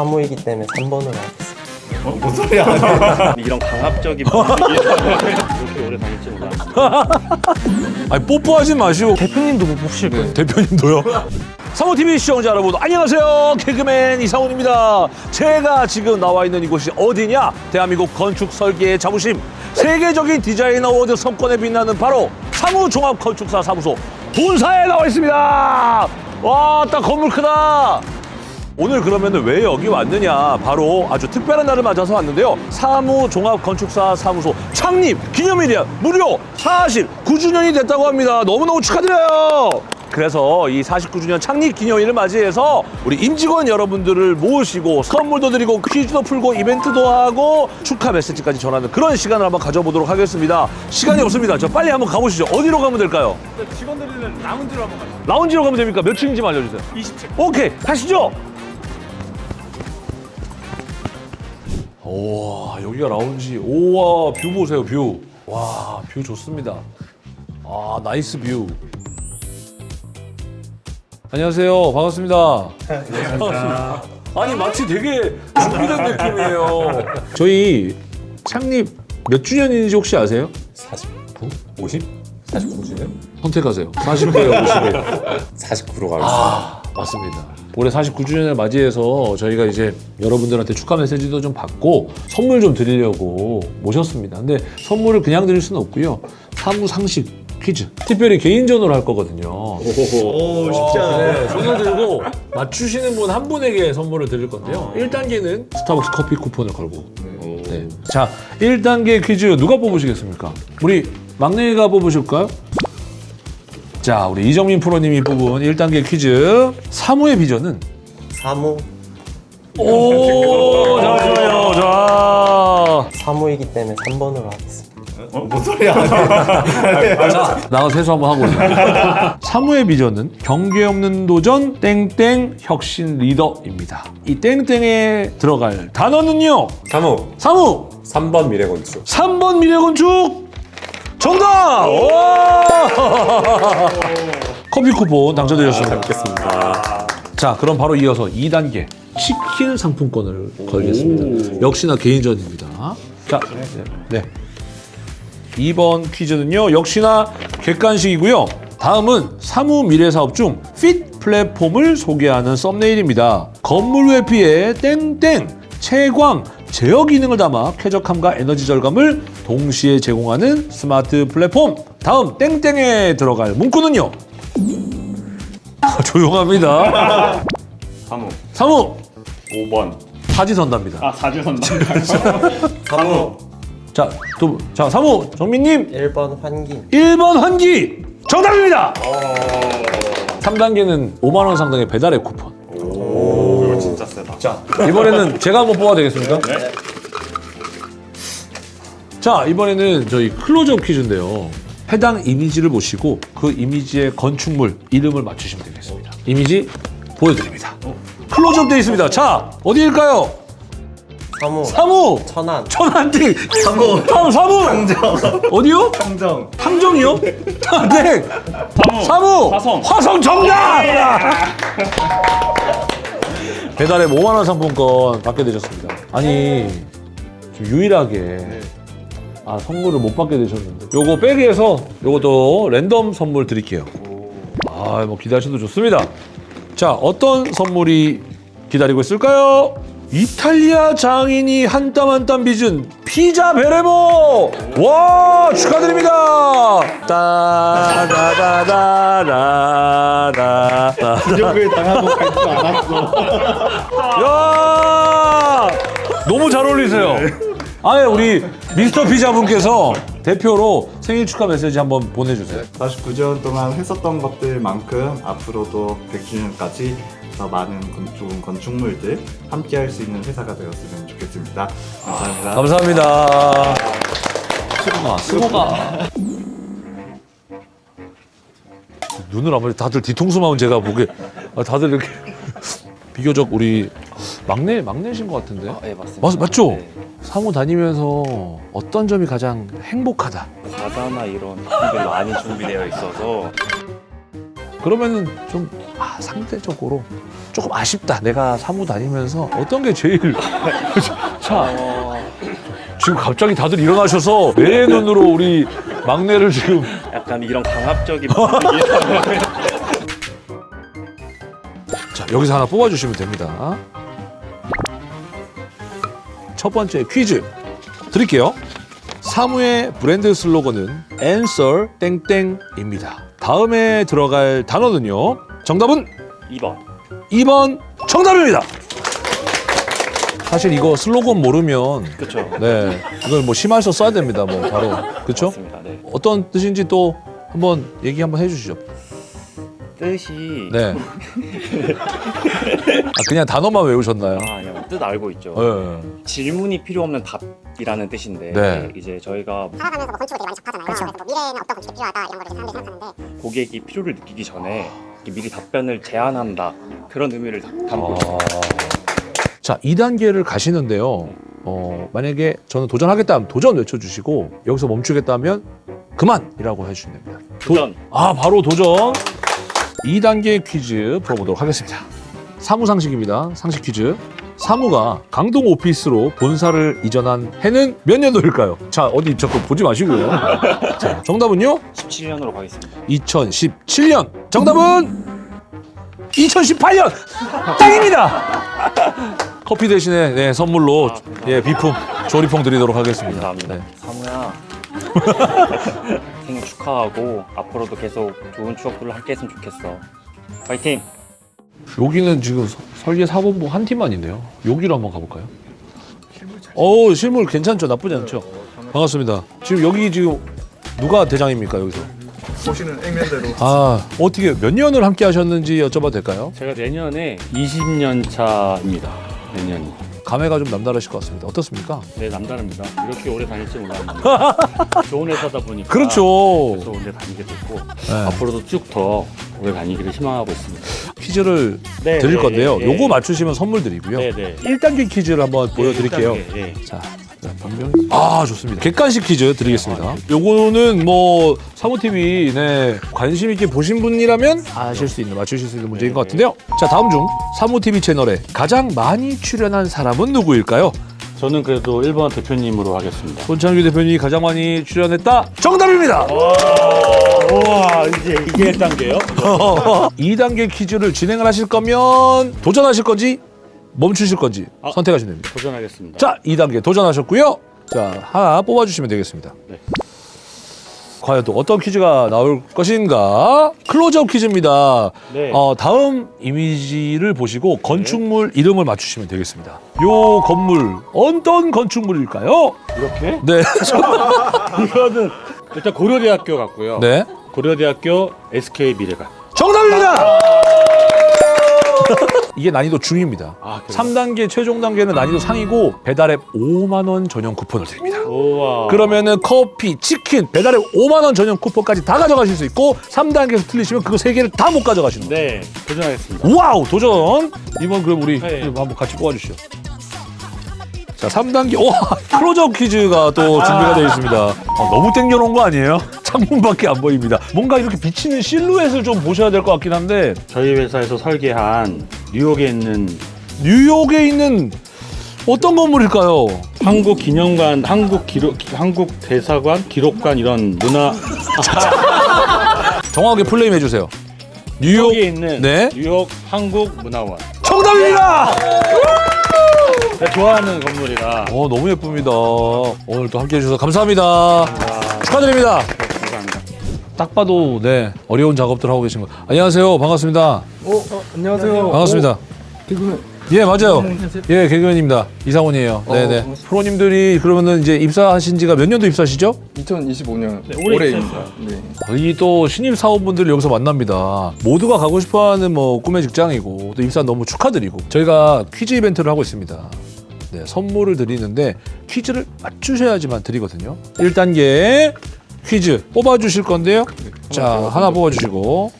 사무이기 때문에 3번으로 하겠습니다. 어, 뭔 소리야? 이런 강압적인 이렇게 오래 다닐지 몰랐어. 아니 뽀뽀하지 마시고 대표님도 못 뽑으실 거예요. 대표님도요. 사모TV 시청자 여러분 안녕하세요 개그맨 이상훈입니다 제가 지금 나와 있는 이곳이 어디냐 대한민국 건축 설계의 자부심 세계적인 디자인 어워드 성권에 빛나는 바로 사무 종합 건축사 사무소 본사에 나와 있습니다 와 딱 건물 크다 오늘 그러면 왜 여기 왔느냐 바로 아주 특별한 날을 맞아서 왔는데요 사무종합건축사 사무소 창립 기념일이야 무려 49주년이 됐다고 합니다 너무너무 축하드려요 그래서 이 49주년 창립 기념일을 맞이해서 우리 임직원 여러분들을 모시고 선물도 드리고 퀴즈도 풀고 이벤트도 하고 축하 메시지까지 전하는 그런 시간을 한번 가져보도록 하겠습니다 시간이 없습니다 저 빨리 한번 가보시죠 어디로 가면 될까요? 직원들은 라운지로 한번 가요. 라운지로 가면 됩니까? 몇 층인지 알려주세요 20층. 오케이 가시죠. 오 여기가 라운지. 오와 뷰 보세요 뷰. 와 뷰 좋습니다. 아 나이스 뷰. 안녕하세요 반갑습니다. 반갑습니다. 아니 마치 되게 준비된 느낌이에요. 저희 창립 몇 주년인지 혹시 아세요? 49? 50? 49주년? 선택하세요. 40회요 50회. 49로 가겠습니다. 맞습니다. 올해 49주년을 맞이해서 저희가 이제 여러분들한테 축하 메시지도 좀 받고 선물 좀 드리려고 모셨습니다. 근데 선물을 그냥 드릴 수는 없고요. 사무 상식 퀴즈. 특별히 개인전으로 할 거거든요. 오, 쉽지 않아. 네, 손을 들고 맞추시는 분 한 분에게 선물을 드릴 건데요. 1단계는 스타벅스 커피 쿠폰을 걸고. 네. 자, 1단계 퀴즈 누가 뽑으시겠습니까? 우리 막내가 뽑으실까요? 자, 우리 이정민 프로님이 뽑은 1단계 퀴즈. 사무의 비전은? 사무? 오, 잠시만요. 자. 사무이기 때문에 3번으로 하겠습니다. 어, 뭔 소리야? 자, 나가서 세수 한번 하고 오세요. 사무의 비전은 경계 없는 도전 땡땡 혁신 리더입니다. 이 땡땡에 들어갈 단어는요. 사무 사무 3번 미래 건축 3번 미래건축 정답! 와! 커피 쿠폰 당첨되셨습니다. 뵙겠습니다. 자, 그럼 바로 이어서 2단계 치킨 상품권을 걸겠습니다. 역시나 개인전입니다. 자, 네. 네. 2번 퀴즈는요, 역시나 객관식이고요. 다음은 사무 미래 사업 중 핏 플랫폼을 소개하는 썸네일입니다. 건물 외피에 땡땡, 채광, 제어 기능을 담아 쾌적함과 에너지 절감을 동시에 제공하는 스마트 플랫폼. 다음 땡땡에 들어갈 문구는요. 조용합니다. 사무 사무 5번. 사지선답니다. 아 사주선다. 사무? 자, 두, 자 사무 정민님 1번 환기. 1번 환기 정답입니다. 3단계는 5만 원 상당의 배달의 쿠폰. 자, 이번에는 제가 한번 뽑아도 되겠습니까? 네. 자, 이번에는 저희 클로즈업 퀴즈인데요. 해당 이미지를 보시고 그 이미지의 건축물 이름을 맞추시면 되겠습니다. 이미지 보여드립니다. 클로즈업 되어 있습니다. 자, 어디일까요? 사무? 사무! 천안. 천안亭! 사무! 사무! 사무! 탕정. 어디요? 탕정. 탕정이요? 아, 네. 사무. 사무! 화성. 화성 정답! 배달에 5만 원 상품권 받게 되셨습니다. 아니 좀 유일하게 아 선물을 못 받게 되셨는데 요거 백에서 요것도 랜덤 선물 드릴게요. 아 뭐 기대하셔도 좋습니다. 자 어떤 선물이 기다리고 있을까요? 이탈리아 장인이 한 땀 한 땀 빚은 피자 베레모 와 축하드립니다 따다다다다다 기적을 당하고 갈줄 알았어. 야 너무 잘 어울리세요. 아예 우리 미스터 피자 분께서 대표로 생일 축하 메시지 한번 보내주세요. 49년 동안 했었던 것들만큼 앞으로도 100주년까지 더 많은 건, 좋은 건축물들 함께 할 수 있는 회사가 되었으면 좋겠습니다. 감사합니다. 감사합니다. 수고가 수고가. 눈을 아무리 다들 뒤통수만 제가 보게 아, 다들 이렇게 비교적 우리 막내 막내신 것 같은데. 네, 맞습니다. 맞, 맞죠? 네. 사무 다니면서 어떤 점이 가장 행복하다? 과자나 이런 것들이 많이 준비되어 있어서 그러면은 좀 아, 상대적으로 조금 아쉽다. 내가 사무 다니면서 어떤 게 제일 자 지금 갑자기 다들 일어나셔서 내 눈으로 우리 막내를 지금 약간 이런 강압적인. 자 여기서 하나 뽑아주시면 됩니다. 첫 번째 퀴즈 드릴게요. 사무의 브랜드 슬로건은 answer 땡땡입니다. 다음에 들어갈 단어는요. 정답은 2번. 2번 정답입니다. 사실 이거 슬로건 모르면 그렇죠. 네 이걸 뭐 심할서 써야 됩니다. 뭐 바로 그렇죠? 맞습니다. 네. 어떤 뜻인지 또 한번 얘기 한번 해주시죠. 뜻이 네. 아, 그냥 단어만 외우셨나요? 아, 아니요. 뜻 알고 있죠. 네. 질문이 필요 없는 답이라는 뜻인데 네. 이제 저희가 살아가면서 뭐 건축을 되게 많이 접하잖아요. 그래서 뭐 미래에는 어떤 건축이 필요하다 이런 거를 이제 사람들이 생각하는데 고객이 필요를 느끼기 전에 이렇게 미리 답변을 제안한다 그런 의미를 담- 담고 있습니다. 자, 2단계를 가시는데요. 어, 만약에 저는 도전하겠다 하면 도전 외쳐주시고 여기서 멈추겠다 하면 그만이라고 해주시면 됩니다. 도- 도전. 아, 바로 도전. 2단계 퀴즈 풀어보도록 하겠습니다. 사무 상식입니다. 상식 퀴즈. 사무가 강동 오피스로 본사를 이전한 해는 몇 년도일까요? 자, 어디 자꾸 보지 마시고요. 자, 정답은요? 17년으로 가겠습니다. 2017년. 정답은 2018년. 땅입니다. 커피 대신에 네, 선물로 예, 비품 조리퐁 드리도록 하겠습니다. 감사합니다. 네. 사무야. 생일 축하하고 앞으로도 계속 좋은 추억들을 함께 했으면 좋겠어. 파이팅! 여기는 지금 서- 설계 사본부 한 팀만 있네요. 여기로 한번 가볼까요? 어 실물 괜찮죠? 나쁘지 않죠? 반갑습니다. 지금 여기 지금 누가 대장입니까 여기서? 보시는 액면대로 아 어떻게 몇 년을 함께 하셨는지 여쭤봐도 될까요? 제가 내년에 20년 차입니다. 내년이. 감회가 좀 남다르실 것 같습니다. 어떻습니까? 네, 남다릅니다. 이렇게 오래 다닐지 몰랐는데. 좋은 회사다 보니까. 그렇죠. 그래서 오래 다니게 됐고 네. 앞으로도 쭉 더 오래 다니기를 희망하고 있습니다. 퀴즈를 네, 드릴 네, 건데요. 예, 예. 요거 맞추시면 선물 드리고요. 네, 네. 1단계 퀴즈를 한번 보여드릴게요. 예, 예. 자, 아 좋습니다. 객관식 퀴즈 드리겠습니다. 요거는 뭐 사모TV 네 관심 있게 보신 분이라면 아실 수 있는 맞추실 수 있는 문제인 것 같은데요. 자 다음 중 사모TV 채널에 가장 많이 출연한 사람은 누구일까요? 저는 그래도 1번 대표님으로 하겠습니다. 손창규 대표님이 가장 많이 출연했다. 정답입니다. 우와, 이제 이게 1단계요? 2단계 퀴즈를 진행을 하실 거면 도전하실 건지 멈추실 건지 아. 선택하시면 됩니다. 도전하겠습니다. 자, 2단계 도전하셨고요. 자, 하나 뽑아주시면 되겠습니다. 네. 과연 또 어떤 퀴즈가 나올 것인가? 클로즈업 퀴즈입니다. 네. 어, 다음 이미지를 보시고 건축물 이름을 맞추시면 되겠습니다. 요 건물 어떤 건축물일까요? 이렇게? 네. 이거는 일단 고려대학교 같고요. 네. 고려대학교 SK 미래관. 정답입니다. 이게 난이도 중입니다. 아, 그래요? 3단계 최종 단계는 난이도 상이고 배달앱 5만 원 전용 쿠폰을 드립니다. 우와. 그러면은 커피, 치킨, 배달앱 5만 원 전용 쿠폰까지 다 가져가실 수 있고 3단계에서 틀리시면 그거 세 개를 다 못 가져가시는 거예요. 네, 도전하겠습니다. 와우 도전. 이번 그럼 우리 네. 한번 같이 뽑아주시죠. 자 3단계 오 클로즈업 퀴즈가 또 준비가 되어 있습니다. 아, 너무 땡겨놓은 거 아니에요? 창문밖에 안 보입니다. 뭔가 이렇게 비치는 실루엣을 좀 보셔야 될 것 같긴 한데 저희 회사에서 설계한 뉴욕에 있는 뉴욕에 있는 어떤 건물일까요? 한국 기념관, 한국 기록, 한국 대사관, 기록관 이런 문화 정확하게 플레임 해주세요. 뉴욕 뉴욕에 있는 네. 뉴욕 한국 문화원. 정답입니다. 제가 좋아하는 건물이라 어 너무 예쁩니다. 오늘 또 함께 해주셔서 감사합니다. 축하드립니다. 감사합니다. 딱 봐도 네 어려운 작업들 하고 계신 거. 안녕하세요. 반갑습니다. 어, 안녕하세요 반갑습니다. 개그맨 예 맞아요. 예 개그맨입니다. 이상훈이에요. 네네. 반갑습니다. 프로님들이 그러면은 이제 입사하신 지가 몇 년도 입사시죠? 2025년 올해 올해입니다 네. 거의 또 신입 사원분들 여기서 만납니다. 모두가 가고 싶어하는 뭐 꿈의 직장이고 또 입사 너무 축하드리고 저희가 퀴즈 이벤트를 하고 있습니다. 네, 선물을 드리는데 퀴즈를 맞추셔야지만 드리거든요. 1단계 퀴즈 뽑아주실 건데요. 자 하나 뽑아주시고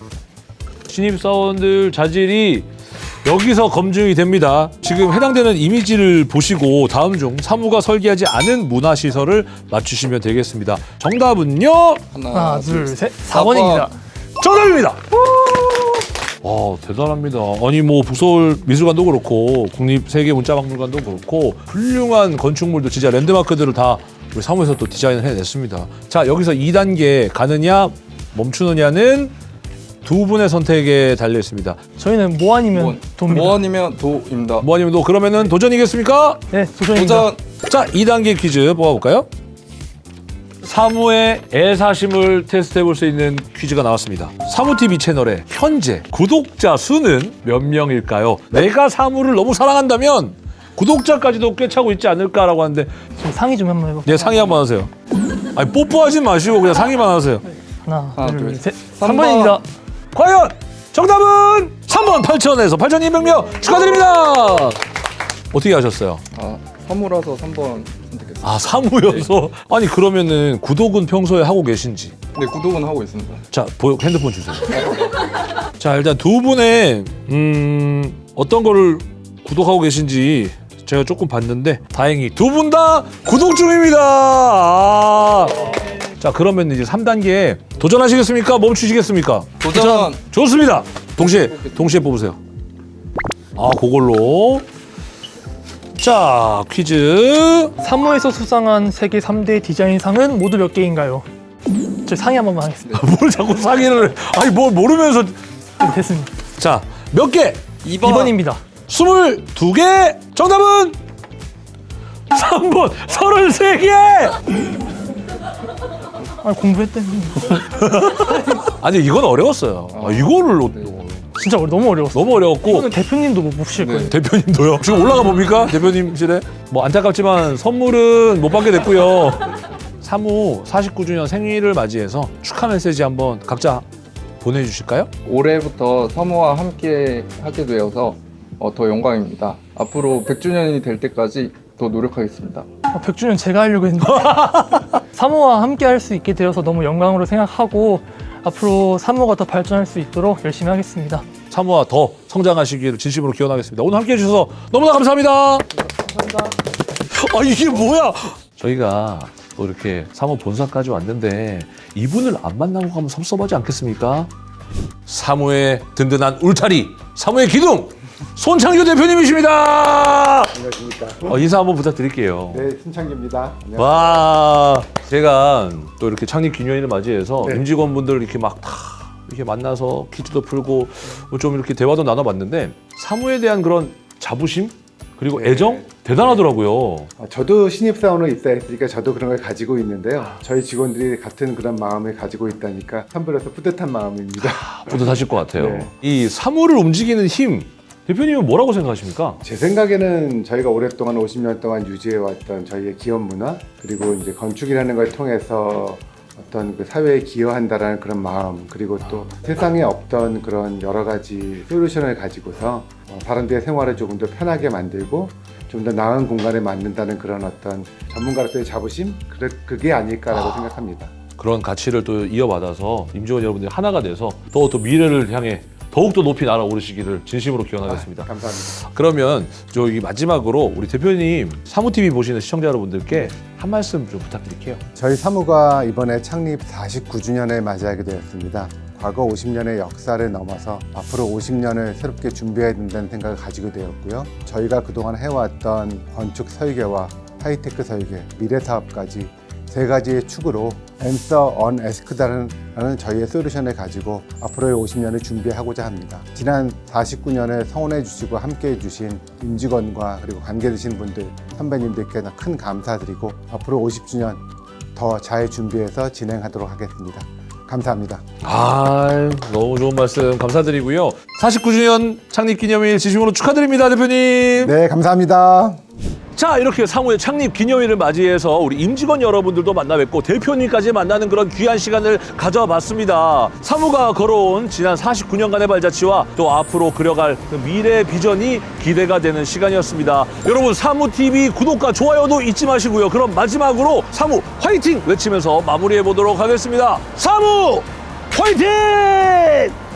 신입 사원들 자질이 여기서 검증이 됩니다. 지금 해당되는 이미지를 보시고 다음 중 사무가 설계하지 않은 문화시설을 맞추시면 되겠습니다. 정답은요? 하나 둘 셋 4번입니다 정답입니다. 와 대단합니다. 아니 뭐 북서울 미술관도 그렇고 국립 세계 문자박물관도 그렇고 훌륭한 건축물도 진짜 랜드마크들을 다 우리 사무에서 또 디자인을 해냈습니다. 자 여기서 2단계 가느냐 멈추느냐는 두 분의 선택에 달려 있습니다. 저희는 뭐 아니면 뭐, 도입니다. 뭐 아니면 도입니다. 모아님도 그러면은 도전이겠습니까? 네, 도전입니다. 도전! 자, 2단계 퀴즈 뽑아볼까요? 사무의 애사심을 테스트해 볼 수 있는 퀴즈가 나왔습니다. 사무TV 채널의 현재 구독자 수는 몇 명일까요? 내가 사무를 너무 사랑한다면 구독자까지도 꿰차고 있지 않을까라고 하는데 좀 상의 좀 한번 해볼까요? 네, 상의 한번 하세요. 아니, 뽀뽀하지 마시고 그냥 상의만 하세요. 하나, 하나, 둘, 둘, 셋. 삼 3번입니다. 과연 정답은 3번 8천에서 8,200명 축하드립니다. 어떻게 하셨어요? 아, 사무라서 3번 선택했습니다. 아, 사무여서? 아니, 그러면은 구독은 평소에 하고 계신지? 네, 구독은 하고 있습니다. 자, 보, 핸드폰 주세요. 자, 일단 두 분의 음, 어떤 거를 구독하고 계신지 제가 조금 봤는데 다행히 두 분 다 구독 중입니다. 아. 자, 그러면 이제 3단계 도전하시겠습니까? 멈추시겠습니까? 도전! 좋습니다. 동시에 동시에 뽑으세요. 아, 그걸로 자, 퀴즈 사무에서 수상한 세계 3대 디자인상은 모두 몇 개인가요? 저 상의 한 번만 하겠습니다. 뭘 자꾸 상의를 아니 뭘 모르면서 네, 됐습니다. 자, 몇 개? 2번! 2번입니다. 22개 정답은 3번 33개 아, 공부했더니 아니 이건 어려웠어요 아, 이거를 어- 진짜 어려- 너무 어려웠어. 너무 어려웠고 이거는 대표님도 못 푸실 네. 거예요. 대표님도요 지금 올라가 봅니까 대표님실에 뭐 안타깝지만 선물은 못 받게 됐고요 사무 49주년 생일을 맞이해서 축하 메시지 한번 각자 보내주실까요? 올해부터 사무와 함께 하게 되어서 어, 더 영광입니다. 앞으로 100주년이 될 때까지 더 노력하겠습니다. 아, 100주년 제가 하려고 했는데 사무와 함께 할 수 있게 되어서 너무 영광으로 생각하고 앞으로 사무가 더 발전할 수 있도록 열심히 하겠습니다. 사무와 더 성장하시기를 진심으로 기원하겠습니다 오늘 함께 해 주셔서 너무나 감사합니다 아 이게 뭐야? 저희가 또 이렇게 사무 본사까지 왔는데 이분을 안 만나고 가면 섭섭하지 않겠습니까? 사무의 든든한 울타리, 사무의 기둥 손창규 대표님이십니다. 안녕하십니까? 어, 인사 한번 부탁드릴게요. 네. 안녕하세요. 와, 제가 또 이렇게 창립 기념일을 맞이해서 임직원분들 이렇게 막 다 이렇게 만나서 퀴즈도 풀고 좀 이렇게 대화도 나눠봤는데 사무에 대한 그런 자부심 그리고 애정 대단하더라고요. 아, 저도 신입사원으로 입사했으니까 저도 그런 걸 가지고 있는데요. 저희 직원들이 같은 그런 마음을 가지고 있다니까 선별해서 뿌듯한 마음입니다. 뿌듯하실 것 같아요. 네. 이 사무를 움직이는 힘 대표님은 뭐라고 생각하십니까? 제 생각에는 저희가 오랫동안 50년 동안 유지해왔던 저희의 기업 문화 그리고 이제 건축이라는 걸 통해서 어떤 그 사회에 기여한다라는 그런 마음 그리고 또 세상에 없던 그런 여러 가지 솔루션을 가지고서 어, 사람들의 생활을 조금 더 편하게 만들고 좀 더 나은 공간에 만든다는 그런 어떤 전문가로서의 자부심 그래- 그게 아닐까라고 생각합니다. 그런 가치를 또 이어받아서 임직원 여러분들이 하나가 돼서 더또 미래를 향해 더욱더 높이 날아오르시기를 진심으로 기원하겠습니다. 감사합니다. 그러면 저기 마지막으로 우리 대표님 사무TV 보시는 시청자 여러분들께 한 말씀 좀 부탁드릴게요. 저희 사무가 이번에 창립 49주년을 맞이하게 되었습니다. 과거 50년의 역사를 넘어서 앞으로 50년을 새롭게 준비해야 된다는 생각을 가지고 되었고요. 저희가 그동안 해왔던 건축 설계와 하이테크 설계, 미래 사업까지 세 가지의 축으로 앤서 언 에스크다라는 저희의 솔루션을 가지고 앞으로의 50년을 준비하고자 합니다. 지난 49년을 성원해 주시고 함께 해 주신 임직원과 그리고 관계 되신 분들, 선배님들께 큰 감사드리고 앞으로 50주년 더 잘 준비해서 진행하도록 하겠습니다. 감사합니다. 아, 너무 좋은 말씀 감사드리고요. 49주년 창립 기념일 진심으로 축하드립니다, 대표님. 네, 감사합니다. 자, 이렇게 사무의 창립 기념일을 맞이해서 우리 임직원 여러분들도 만나 뵙고 대표님까지 만나는 그런 귀한 시간을 가져봤습니다. 사무가 걸어온 지난 49년간의 발자취와 또 앞으로 그려갈 그 미래 비전이 기대가 되는 시간이었습니다. 여러분, 사무TV 구독과 좋아요도 잊지 마시고요. 그럼 마지막으로 사무 화이팅 외치면서 마무리해 보도록 하겠습니다. 사무 화이팅!